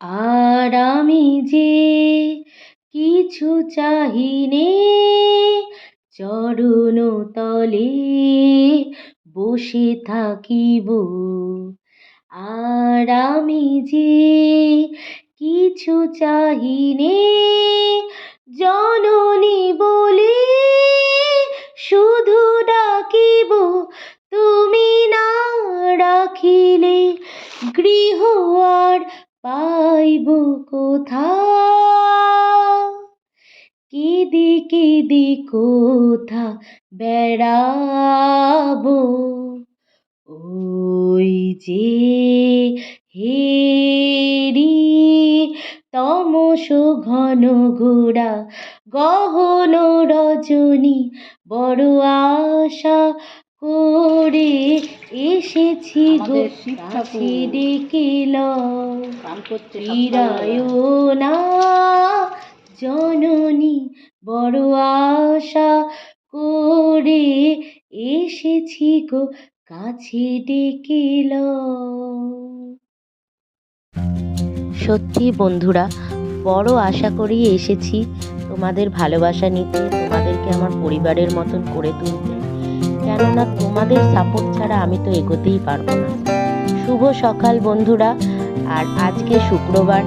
আর আমি যে কিছু চাহিনে চরণ তলে বসে থাকিব। আর আমি যে কিছু চাহিনে জননী বলে শুধু ডাকিব, তুমি না রাখিলে গৃহ আর পাইব কোথা? কেঁদে কেঁদে কোথা বেড়াবো? ওই যে হেরি তমস ঘন ঘোড়া, গহন রজনী, বড় আশা করে এসেছি গো আমাদের শিব কাছে ডেকে লও ফিরায়ও না জননী বড় আশা করে এসেছি গো কাছে ডেকে সত্যি বন্ধুরা বড় আশা করেই এসেছি তোমাদের ভালোবাসা নিতে তোমাদেরকে আমার পরিবারের মতন করে তুলতে। কেননা তোমাদের সাপোর্ট ছাড়া আমি তো এগোতেই পারব না। শুভ সকাল বন্ধুরা, আর আজকে শুক্রবার।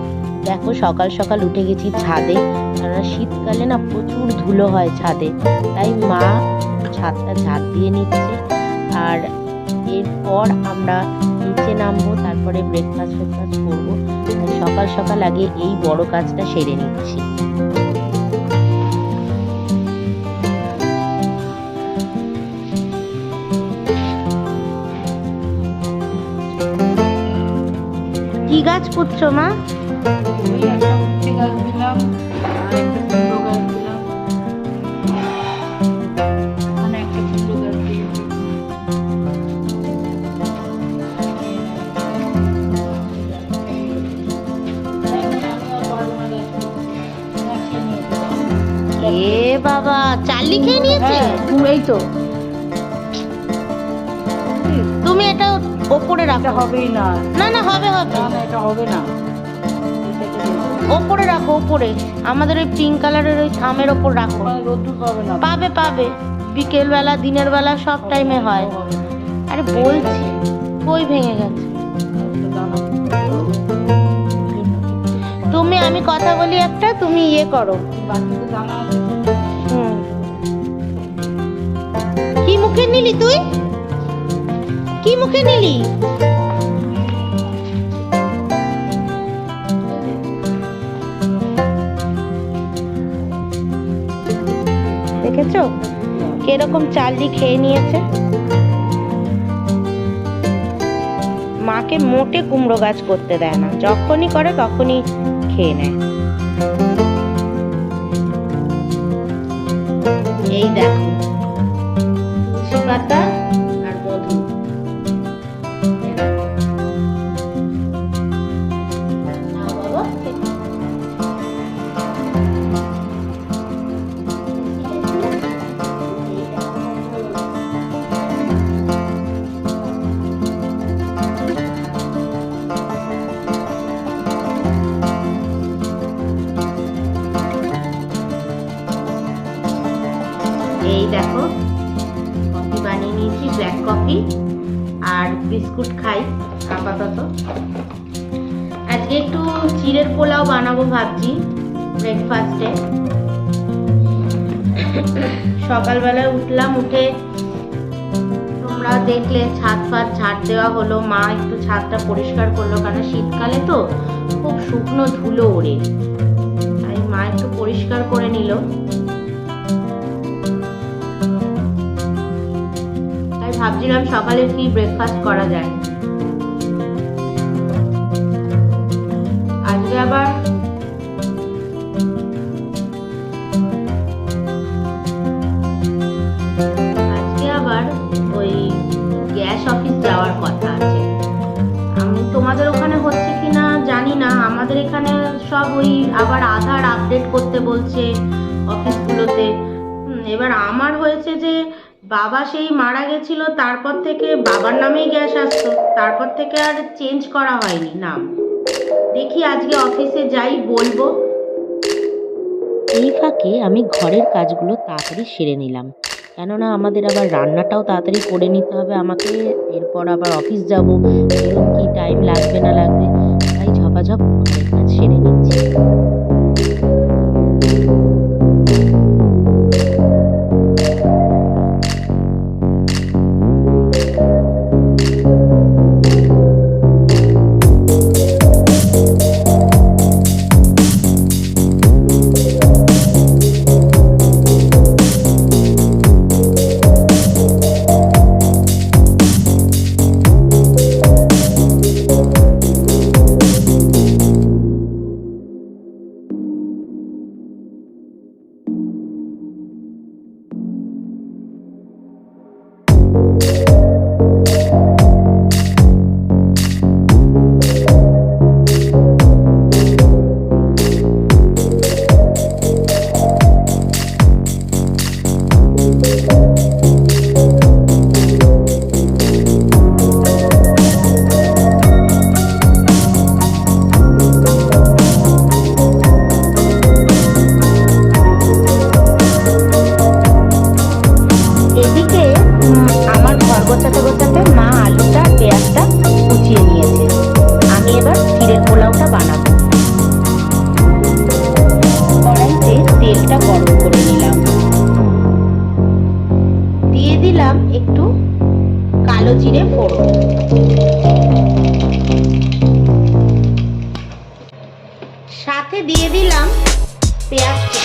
দেখো সকাল সকাল উঠে গেছি ছাদে, কেননা শীতকালে না প্রচুর ধুলো হয় ছাদে, তাই মা ছাদটা ঝাড় দিয়ে নিচ্ছে। আর এরপর আমরা নিচে নামবো, তারপরে ব্রেকফাস্ট ফ্রেকফাস্ট করব। সকাল সকাল আগে এই বড় কাজটা সেরে নিচ্ছি। গাছ দিয়েছি এ বাবা চার্লি খেয়ে নিয়েছে? হ্যাঁ, এই তো। ওপরে রাখো। হবেই না। না না হবে হবে। না এটা হবে না। ওপরে রাখো ওপরে। আমাদের ওই পিঙ্ক কালারের ওই থামের ওপর রাখো। রোদ্দুর পাবে না। পাবে পাবে। বিকেল বেলা দিনের বেলা সব টাইমে হয়। আরে বলছি কই ভেঙে গেছে? তুমি আমি কথা বলি একটা তুমি ইয়ে করো। কি মুখে নিলি তুই? কি মুখে নিলি? দেখেছ? কীরকম চার্লি খেয়ে নিয়েছে? মাকে মোটে কুমড়ো গাছ করতে দেয় না। যখনই করে, তখনই খেয়ে নেয়। এই দেখো তুলসী পাতা ভাবছি ব্রেকফাস্টে সকালবেলায় উঠলাম, উঠে তোমরা দেখলে, ছাদ ফাদ ঝাড় দেওয়া হলো। মা একটু ছাদটা পরিষ্কার করল, কারণ শীতকালে তো খুব শুকনো ধুলো ওড়ে। তাই মা একটু পরিষ্কার করে নিল। তাই ভাবছিলাম সকালে কি ব্রেকফাস্ট করা যায়। আজকে আবার আবার আধার আপডেট করতে বলছে অফিসগুলোতে। এবার আমার হয়েছে যে বাবা সেই মারা গেছিল, তারপর থেকে বাবার নামেই গ্যাস আসতো, তারপর থেকে আর চেঞ্জ করা হয়নি নাম। দেখি আজকে অফিসে যাই, বলব। এই ফাঁকে আমি ঘরের কাজগুলো তাড়াতাড়ি সেরে নিলাম। কেননা আমাদের আবার রান্নাটাও তাড়াতাড়ি করে নিতে হবে আমাকে, এরপর আবার অফিস যাব এরকম কি টাইম লাগবে না লাগবে, তাই ঝপাঝপ ঘরের কাজ সেরে নিচ্ছি পেঁয়াজ কুচি।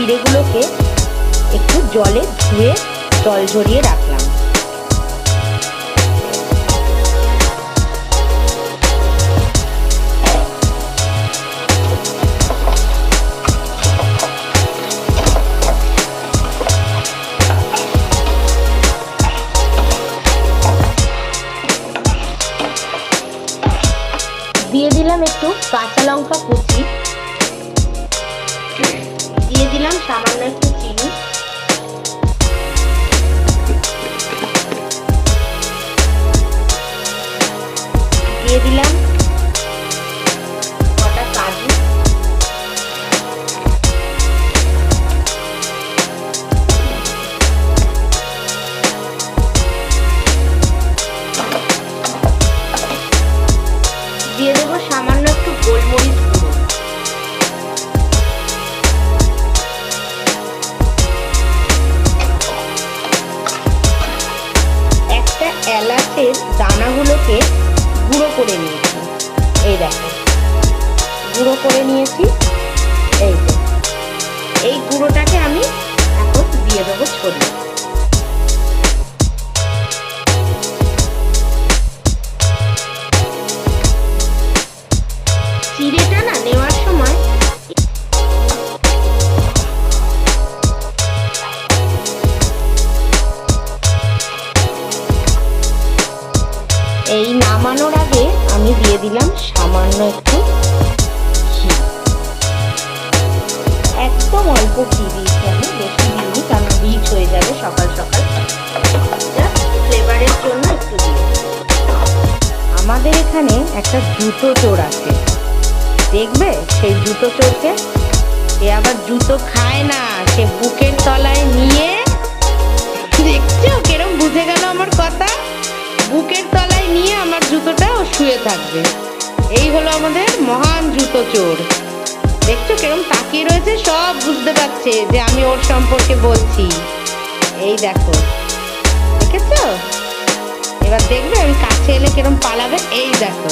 চিড়েগুলোকে একটু জলে ধুয়ে জল ঝরিয়ে রাখলাম। দিয়ে দিলাম একটু কাঁচা লঙ্কা কুচি। সামান্য একটু চিনি। দিয়ে দিলাম। চিড়েটা না নেওয়ার সময় এই নামানোর আগে আমি দিয়ে দিলাম সামান্য একটু একদম অল্প ঘি দিয়েছি আমি, বেশি দিইনি, কারণ রিচ হয়ে যাবে সকাল সকাল। ফ্লেভারের জন্য একটু দিয়েছি আমাদের এখানে একটা জুতো চোর আছে। দেখবে? সেই জুতো চোরকে এ আবার জুতো খায় না। সে বুকের তলায় নিয়ে দেখছ কেরম বুঝে গেল আমার কথা। বুকের তলায় নিয়ে আমার জুতোটা ও শুয়ে থাকবে। এই হলো আমাদের মহান জুতো চোর। দেখছ কেরম তাকিয়ে রয়েছে? সব বুঝতে পারছে যে আমি ওর সম্পর্কে বলছি। এই দেখো। দেখেছ? এবার দেখবে আমি কাছে এলে কেরম পালাবে? এই দেখো।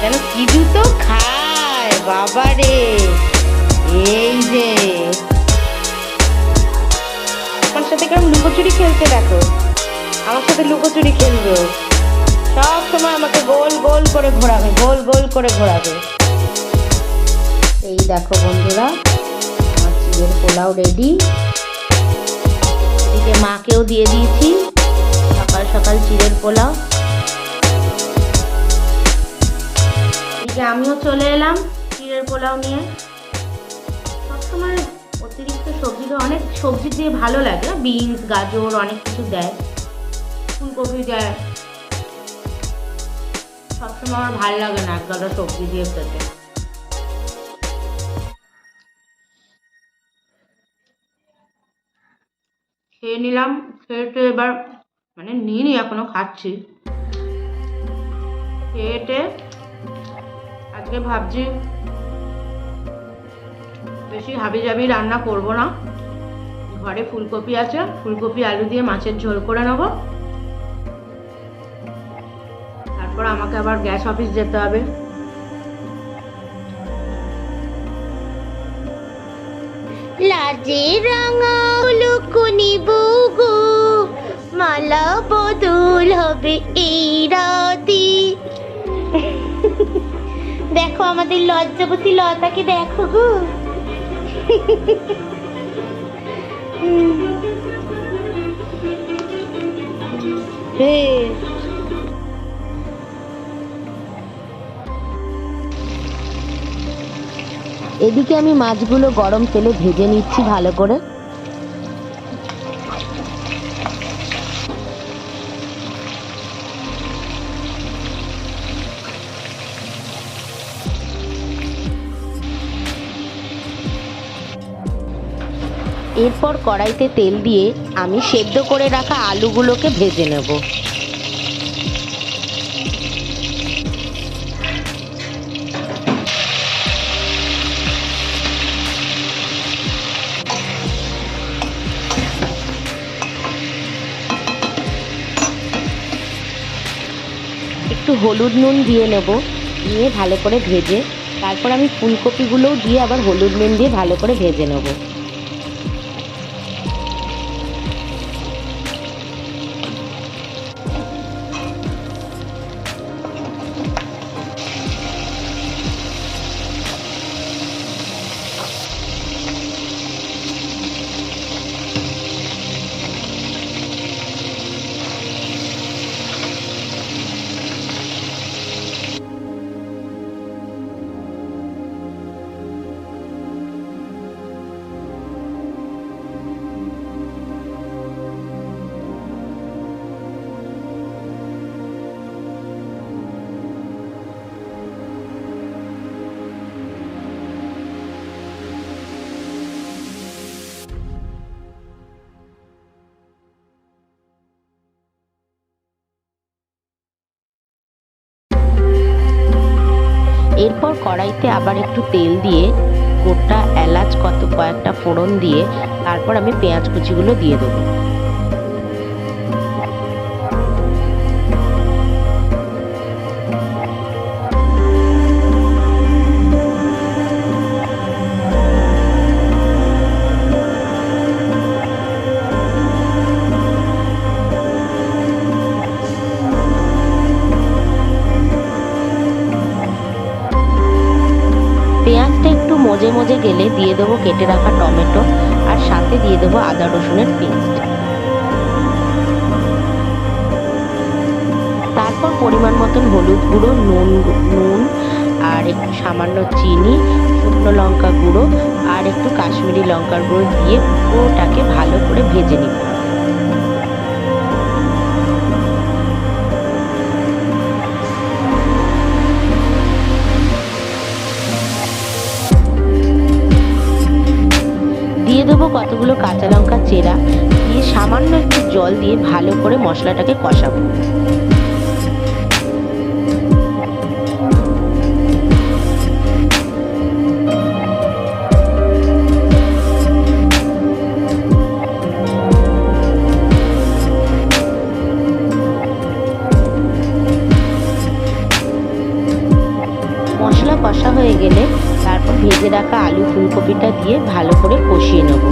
যেন কি জুতো খা বাবা রে এই যে। আমার সাথে কিরম লুকোচুরি খেলছে দেখো। আমার সাথে লুকোচুরি খেলবে। সব সময় আমাকে গোল গোল করে ঘোরাবে, গোল গোল করে ঘোরাবে। এই দেখো বন্ধুরা, আমার চিড়ের পোলাও রেডি এদিকে মাকেও দিয়ে দিয়েছি, সকাল সকাল চিড়ের পোলাও। এদিকে আমিও চলে এলাম। চিড়ের পোলাও নিয়ে। সবসময় অতিরিক্ত সবজি তো অনেক সবজি দিয়ে ভালো লাগে। বিনস, গাজর অনেক কিছু দেয়। ফুলকপি দেয়। সবসময় আমার ভালো লাগে না এক একগাদা সবজি দিয়ে খেতে। খেয়ে নিলাম, খেয়ে টেয়ে এবার মানে নিইনি, এখনও খাচ্ছি। খেয়ে টেয়ে আজকে ভাবছি বেশি হাবি জাবি রান্না করব না। ঘরে ফুলকপি আছে, ফুলকপি, আলু দিয়ে মাছের ঝোল করে নেব। তারপর আমাকে আবার গ্যাস অফিস যেতে হবে। লাজে মালা বদল হবে এই রাতে। দেখো আমাদের লজ্জাবতী লতাকে দেখো গো। এদিকে আমি মাছগুলো গরম তেলে ভেজে নিচ্ছি ভালো করে। এরপর কড়াইতে তেল দিয়ে আমি সেদ্ধ করে রাখা আলুগুলোকে ভেজে নেব। একটু হলুদ নুন দিয়ে নেব, দিয়ে ভালো করে ভেজে, তারপর আমি ফুলকপিগুলোও দিয়ে আবার হলুদ নুন দিয়ে ভালো করে ভেজে নেব। এরপর কড়াইতে আবার একটু তেল দিয়ে গোটা এলাচ কত কয়েকটা ফোড়ন দিয়ে তারপর আমি পেঁয়াজ কুচিগুলো দিয়ে দেবো। মজে মজে গেলে দিয়ে দেবো কেটে রাখা টমেটো আর সাথে দিয়ে দেবো আদা রসুনের পেস্ট। তারপর পরিমাণ মতন হলুদ গুঁড়ো, নুন নুন আর একটু সামান্য চিনি, শুকনো লঙ্কা গুঁড়ো আর একটু কাশ্মীরি লঙ্কার গুঁড়ো দিয়ে পুরোটাকে ভালো করে ভেজে নিব। কতগুলো কাঁচা লঙ্কা চেরা। দিয়ে সামান্য একটু জল দিয়ে ভালো করে মশলাটাকে কষাবো। মশলা কষা হয়ে গেলে দিয়ে ভালো করে কষিয়ে নেব।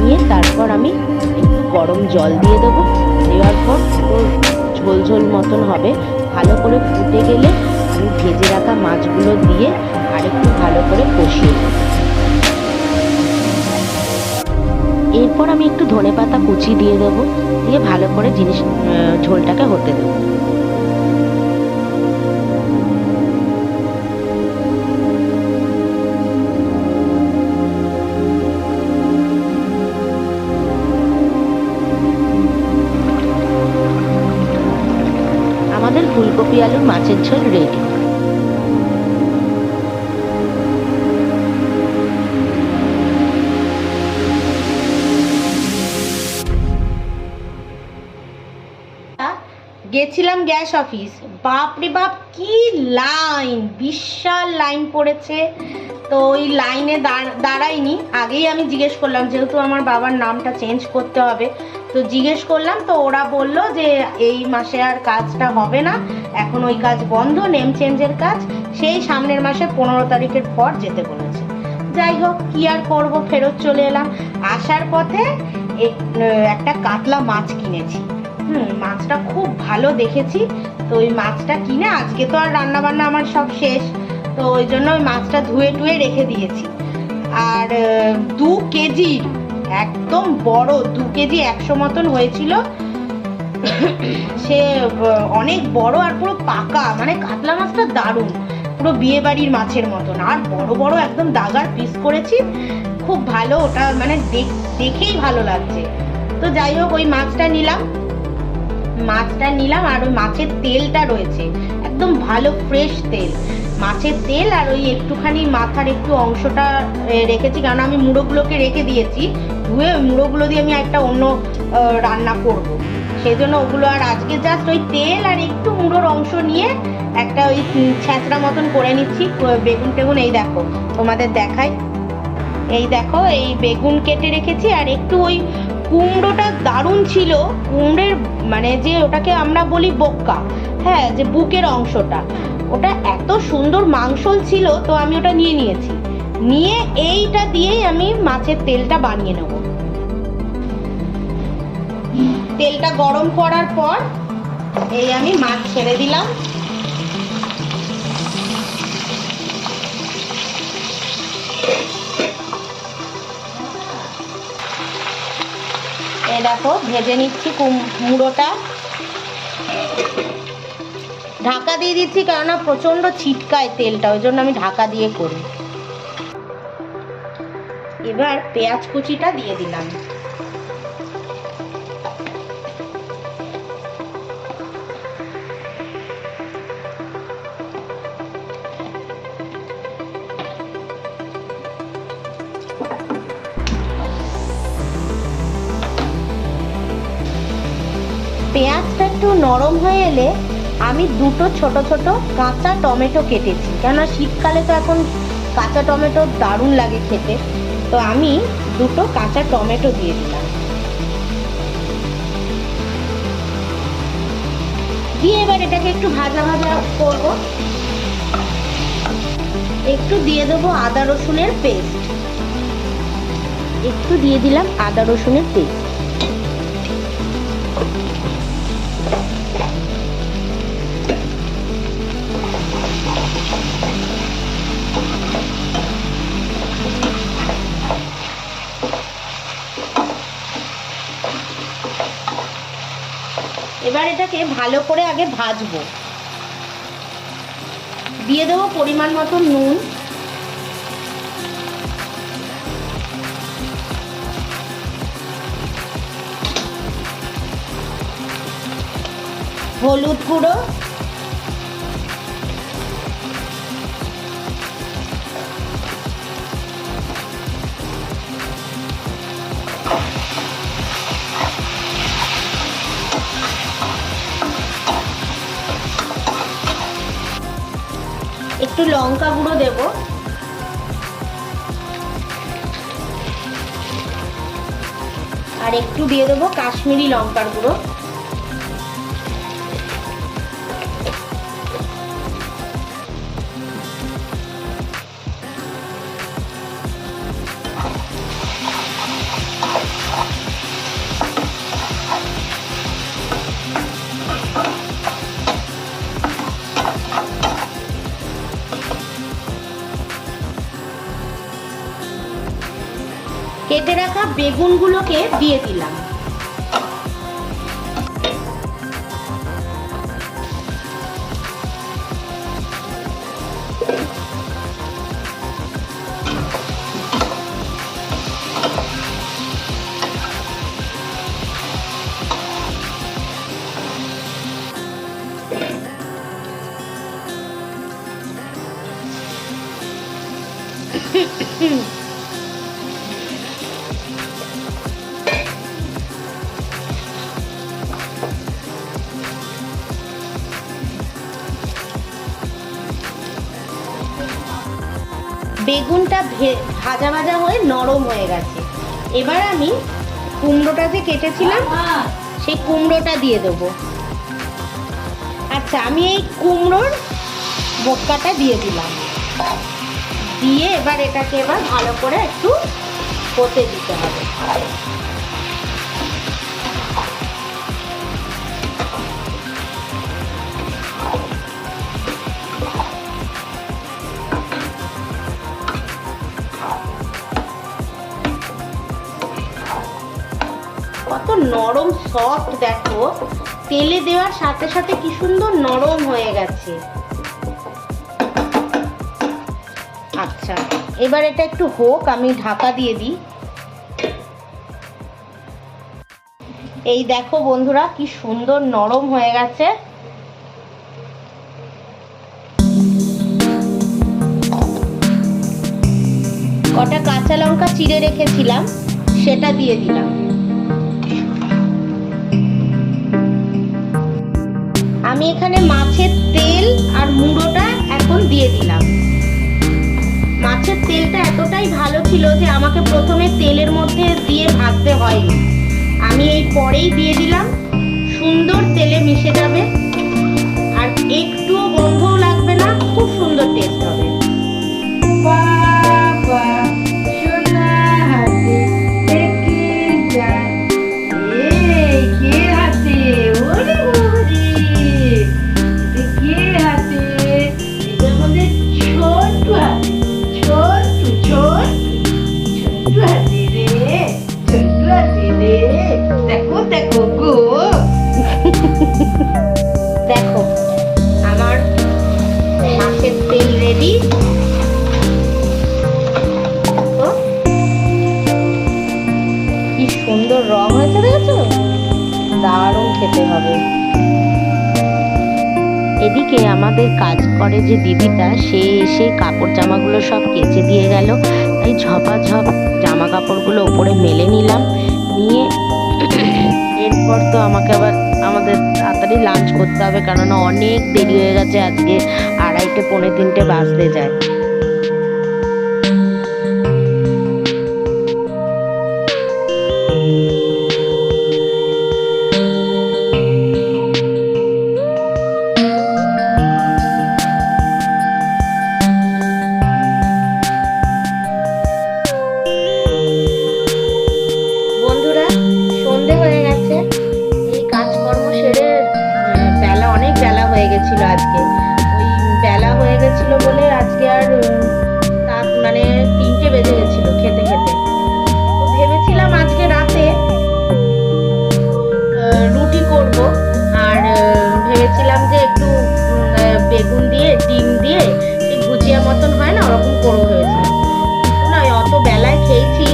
নিয়ে তারপর আমি একটু গরম জল দিয়ে দেবো। দেওয়ার পর ঝোল ঝোল মতন হবে। ভালো করে ফুটে গেলে আমি ভেজে রাখা মাছগুলো দিয়ে আরেকটু ভালো করে কষিয়ে নেব। এরপর আমি একটু ধনে পাতা কুচি দিয়ে দেবো। দিয়ে ভালো করে জিনিস ঝোলটাকে হতে দেবো। ফুলকপি আলুর মাছের ঝোল রেডি গেছিলাম গ্যাস অফিস। বাপরে বাপ, কি লাইন, বিশাল লাইন পড়েছে। তো ওই লাইনে দাঁড়- দাঁড়াইনি। আগেই আমি জিজ্ঞেস করলাম, যেহেতু আমার বাবার নামটা চেঞ্জ করতে হবে তো জিজ্ঞেস করলাম, তো ওরা বলল যে এই মাসে আর কাজটা হবে না। এখন ওই কাজ বন্ধ নেম চেঞ্জের কাজ। সেই সামনের মাসে পনেরো তারিখের পর যেতে বলেছে। যাই হোক, কি আর করব, ফেরত চলে এলাম। আসার পথে এক- একটা কাতলা মাছ কিনেছি। হুম, মাছটা খুব ভালো দেখেছি। তো ওই মাছটা কিনে আজকে তো আর রান্নাবান্না আমার সব শেষ। তো ওই জন্য ওই মাছটা ধুয়ে টুয়ে রেখে দিয়েছি। আর দু কেজি একদম বড়, দু কেজি একশো মতন হয়েছিল। সে অনেক বড় আর পুরো পাকা মানে কাতলা মাছটা দারুণ। পুরো বিয়ে বাড়ির মাছের মতন। আর বড় বড় একদম দাগার পিস করেছি। খুব ভালো, ওটা মানে দেখেই ভালো লাগছে। তো যাই হোক, ওই মাছটা নিলাম। মাছটা নিলাম আর ওই মাছের তেলটা রয়েছে। একদম ভালো ফ্রেশ তেল। মাছের তেল আর ওই একটুখানি মাথার একটু অংশটা রেখেছি। কারণ আমি মুড়োগুলোকে রেখে দিয়েছি। ধুয়ে ওই মুড়োগুলো দিয়ে আমি একটা অন্য রান্না করব। সেই জন্য ওগুলো আর আজকে জাস্ট ওই তেল আর একটু মুড়োর অংশ নিয়ে একটা ওই ছ্যাঁচড়া মতন করে নিচ্ছি বেগুন টেগুন, এই দেখো, তোমাদের দেখাই এই দেখো, এই বেগুন কেটে রেখেছি আর একটু ওই কুমড়োটা দারুণ ছিল, কুমড়ের মানে যে ওটাকে আমরা বলি বক্কা হ্যাঁ যে বুকের অংশটা, ওটা এত সুন্দর মাংসল ছিল, তো আমি ওটা নিয়ে নিয়েছি নিয়ে এইটা দিয়েই আমি মাছের তেলটা বানিয়ে নেব। তেলটা গরম করার পর এই আমি মাছ ছেড়ে দিলাম। এই দেখো, ভেজে নিচ্ছি কুম- মুড়োটা ঢাকা দিয়ে দিচ্ছি কেননা প্রচণ্ড ছিটকায় তেলটা, ওই জন্য আমি ঢাকা দিয়ে করি। এবার পেঁয়াজ কুচিটা দিয়ে দিলাম। পেঁয়াজটা একটু নরম হয়ে এলে আমি দুটো ছোট ছোট কাঁচা টমেটো কেটেছি। কেননা শীতকালে তো এখন কাঁচা টমেটো দারুণ লাগে খেতে। তো আমি দুটো কাঁচা টমেটো দিয়ে দিলাম। দিয়ে এবার এটাকে একটু ভাজা ভাজা করব। একটু দিয়ে দেবো আদা রসুনের পেস্ট একটু দিয়ে দিলাম আদা রসুনের পেস্ট এবার এটাকে ভালো করে আগে ভাজবো। দিয়ে দেবো পরিমাণ মতো নুন। হলুদ গুঁড়ো। লঙ্কা গুঁড়ো দেব। আর একটু দিয়ে দেবো কাশ্মীরি লঙ্কার গুঁড়ো। বেগুনগুলোকে দিয়ে দিলাম। বেগুনটা ভাজা ভাজা হয়ে নরম হয়ে গেছে। এবার আমি কুমড়োটা যে কেটেছিলাম সেই কুমড়োটা দিয়ে দেবো। আচ্ছা আমি এই কুমড়োর বোক্কাটা দিয়ে দিলাম। দিয়ে এবার এটাকে এবার ভালো করে একটু হতে দিতে হবে। সফট দেখো, তেলে দেওয়ার সাথে সাথে কি সুন্দর নরম হয়ে গেছে। আচ্ছা এবার এটা একটু হোক, আমি ঢাকা দিয়ে দিই। এই দেখো বন্ধুরা, কি সুন্দর নরম হয়ে গেছে। কটা কাঁচা লঙ্কা চিড়ে রেখেছিলাম, সেটা দিয়ে দিলাম। আমি এখানে মাছের তেল আর মুড়োটা এখন দিয়ে দিলাম। মাছের তেলটা এতটাই ভালো ছিল যে আমাকে প্রথমে তেলের মধ্যে দিয়ে ভাজতে হয়নি। আমি এই পরেই দিয়ে দিলাম। সুন্দর তেলে মিশে যাবে। আর একটুও গন্ধও লাগবে না, খুব সুন্দর টেস্ট হবে। দেরি হয়ে গেছে আজকে আড়াইটে পৌনে তিনটে বাজতে যায়। ওরকম ভেবেছিলাম কিন্তু নয় অত বেলায় খেয়েছি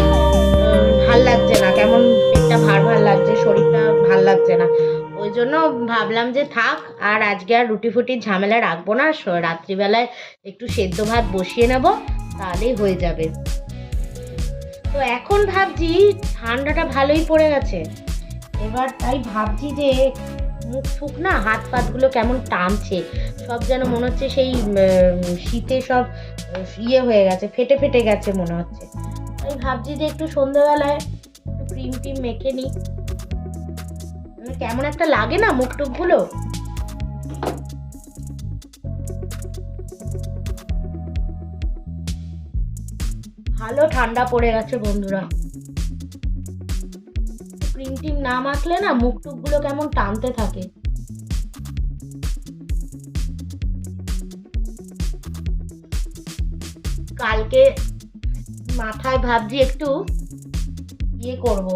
ভালো লাগছে না। কেমন পেটটা ভার ভার লাগছে, শরীরটা ভালো লাগছে না। ওই জন্য ভাবলাম যে থাক, আর আজকে আর রুটি ফুটির ঝামেলা রাখব না। রাত্রিবেলায় একটু সেদ্ধ ভাত বসিয়ে নেব, তাহলেই হয়ে যাবে। তো এখন ভাবছি ঠান্ডাটা ভালোই পড়ে গেছে। এবার তাই ভাবছি যে মুখ ফুক না হাত পাতগুলো কেমন টানছে। সব যেন মনে হচ্ছে সেই শীতে সব ইয়ে হয়ে গেছে, ফেটে ফেটে গেছে মনে হচ্ছে। আমি ভাবছি যে একটু সন্ধ্যেবেলায় একটু ক্রিম টিম মেখে নিই। মানে কেমন একটা লাগে না মুখ টুকগুলো? ভালো ঠান্ডা পড়ে গেছে বন্ধুরা। ক্রিম টিম না মাখলে না মুখ টুকগুলো কেমন টানতে থাকে। কালকে মাথায় ভাবছি একটু ইয়ে করব,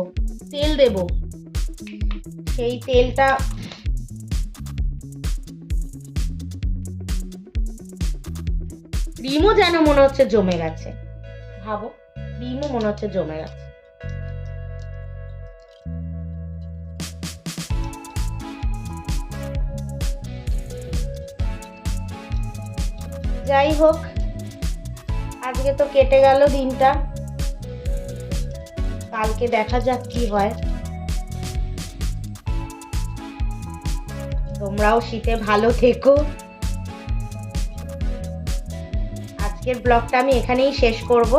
তেল দেব। সেই তেলটা ক্রিমও যেন মনে হচ্ছে জমে গেছে। ভাবো ক্রিমও মনে হচ্ছে জমে গেছে। যাই হোক আজকে তো কেটে গেল দিনটা। কালকে দেখা যাক কি হয়। তোমরাও শীতে ভালো থেকো। আজকের ব্লগটা আমি এখানেই শেষ করব।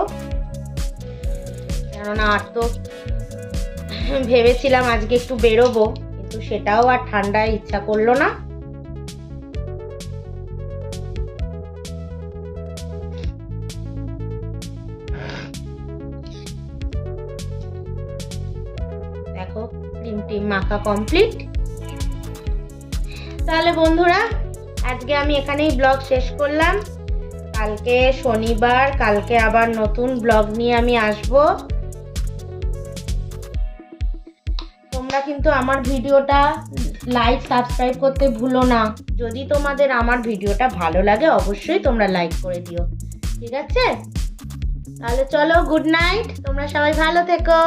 কেননা আর তো ভেবেছিলাম আজকে একটু বেরোবো, কিন্তু সেটাও আর ঠান্ডায় ইচ্ছা করল না। মাখা কমপ্লিট তাহলে বন্ধুরা, আজকে আমি এখানেই ব্লগ শেষ করলাম। কালকে শনিবার, কালকে আবার নতুন ব্লগ নিয়ে আমি আসব। তোমরা কিন্তু আমার ভিডিওটা লাইক সাবস্ক্রাইব করতে ভুলো না। যদি তোমাদের আমার ভিডিওটা ভালো লাগে, অবশ্যই তোমরা লাইক করে দিও। ঠিক আছে? তাহলে চলো গুড নাইট তোমরা সবাই ভালো থেকো।